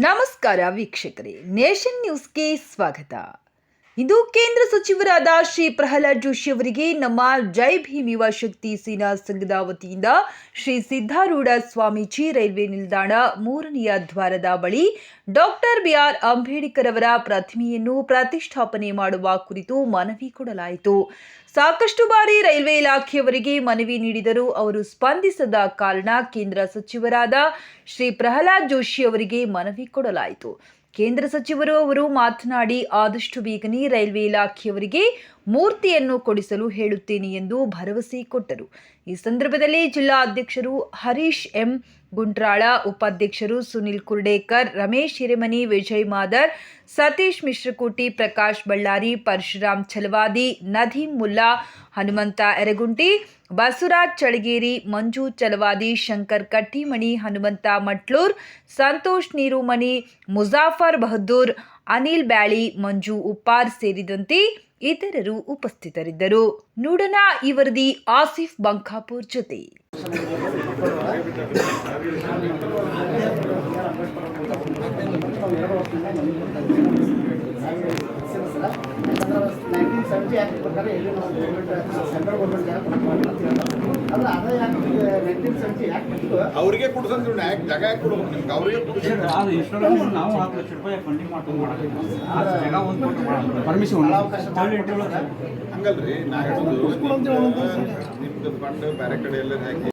ನಮಸ್ಕಾರ ವೀಕ್ಷಕರೇ ನೇಷನ್ ನ್ಯೂಸ್ಗೆ ಸ್ವಾಗತ. ಇದು ಕೇಂದ್ರ ಸಚಿವರಾದ ಶ್ರೀ ಪ್ರಹ್ಲಾದ್ ಜೋಶಿ ಅವರಿಗೆ ನಮ್ಮ ಜೈ ಭೀಮ್ ಯುವ ಶಕ್ತಿ ಸೇನಾ ಸಂಘದ ವತಿಯಿಂದ ಶ್ರೀ ಸಿದ್ಧಾರೂಢ ಸ್ವಾಮೀಜಿ ರೈಲ್ವೆ ನಿಲ್ದಾಣ ಮೂರನೆಯ ದ್ವಾರದ ಬಳಿ ಡಾಕ್ಟರ್ ಬಿಆರ್ ಅಂಬೇಡ್ಕರ್ ಅವರ ಪ್ರತಿಮೆಯನ್ನು ಪ್ರತಿಷ್ಠಾಪನೆ ಮಾಡುವ ಕುರಿತು ಮನವಿ ಕೊಡಲಾಯಿತು. ಸಾಕಷ್ಟು ಬಾರಿ ರೈಲ್ವೆ ಇಲಾಖೆಯವರಿಗೆ ಮನವಿ ನೀಡಿದರೂ ಅವರು ಸ್ಪಂದಿಸದ ಕಾರಣ ಕೇಂದ್ರ ಸಚಿವರಾದ ಶ್ರೀ ಪ್ರಹ್ಲಾದ್ ಜೋಶಿ ಅವರಿಗೆ ಮನವಿ ಕೊಡಲಾಯಿತು. ಕೇಂದ್ರ ಸಚಿವರು ಅವರು ಮಾತನಾಡಿ ಆದಷ್ಟು ಬೇಗನೆ ರೈಲ್ವೆ ಇಲಾಖೆಯವರಿಗೆ ಮೂರ್ತಿಯನ್ನು ಕೊಡಿಸಲು ಹೇಳುತ್ತೇನೆ ಎಂದು ಭರವಸೆ ಕೊಟ್ಟರು. ಈ ಸಂದರ್ಭದಲ್ಲಿ ಜಿಲ್ಲಾ ಅಧ್ಯಕ್ಷರು ಹರೀಶ್ ಎಂ ಗುಂಟ್ರಾಳ ಉಪಾಧ್ಯಕ್ಷರು ಸುನಿಲ್ ಕುರ್ಡೇಕರ್, ರಮೇಶ್ ಹಿರೇಮನಿ, ವಿಜಯ್ ಮಾದರ್, ಸತೀಶ್ ಮಿಶ್ರಕೂಟಿ, ಪ್ರಕಾಶ್ ಬಳ್ಳಾರಿ, ಪರಶುರಾಮ್ ಛಲವಾದಿ ನದೀಂ ಮುಲ್ಲಾ, ಹನುಮಂತ ಎರಗುಂಟಿ, ಬಸವರಾಜ್ ಚಳಗೇರಿ, ಮಂಜು ಚಲವಾದಿ ಶಂಕರ್ ಕಟ್ಟಿಮಣಿ, ಹನುಮಂತ ಮಟ್ಲೂರ್, ಸಂತೋಷ್ ನೀರುಮಣಿ, ಮುಜಾಫರ್ ಬಹದ್ದೂರ್, ಅನಿಲ್ ಬ್ಯಾಳಿ, ಮಂಜು ಉಪ್ಪಾರ್ ಸೇರಿದಂತೆ ಇತರರು ಉಪಸ್ಥಿತರಿದ್ದರು. ನೋಡೋಣ ಈ ವರದಿ ಆಸಿಫ್ ಬಂಕಾಪುರ್ ಜೊತೆ. ಅವ್ರಿಗೆ ಕೊಡ್ಸಂತ ಯಾಕೆ ಜಾಗ ಯಾಕೆ ಕೊಡ್ಬೇಕು ನಿಮ್ಗೆ ಅವ್ರಿಗೆ ಕೊಡ್ಸಿ ಅದು ಇನ್ಸ್ಟಾಲೇಷನ್ ನಾವು ಹತ್ತು ಲಕ್ಷ ರೂಪಾಯಿ ಫಂಡಿಂಗ್ ಮಾಡ್ಕೊಂಡು ಮಾಡಬೇಕು ಆ ಜಾಗ ಒಂದು ಕೊಟ್ಟು ಮಾಡಬೇಕು ಪರ್ಮಿಷನ್ ಸ್ಥಳಾವಕಾಶ ಹಂಗಲ್ರಿ ನಾ ಹೇಳೋದು ನಿಮ್ದು ಫಂಡ್ ಬೇರೆ ಕಡೆ ಎಲ್ಲ ಹಾಕಿ.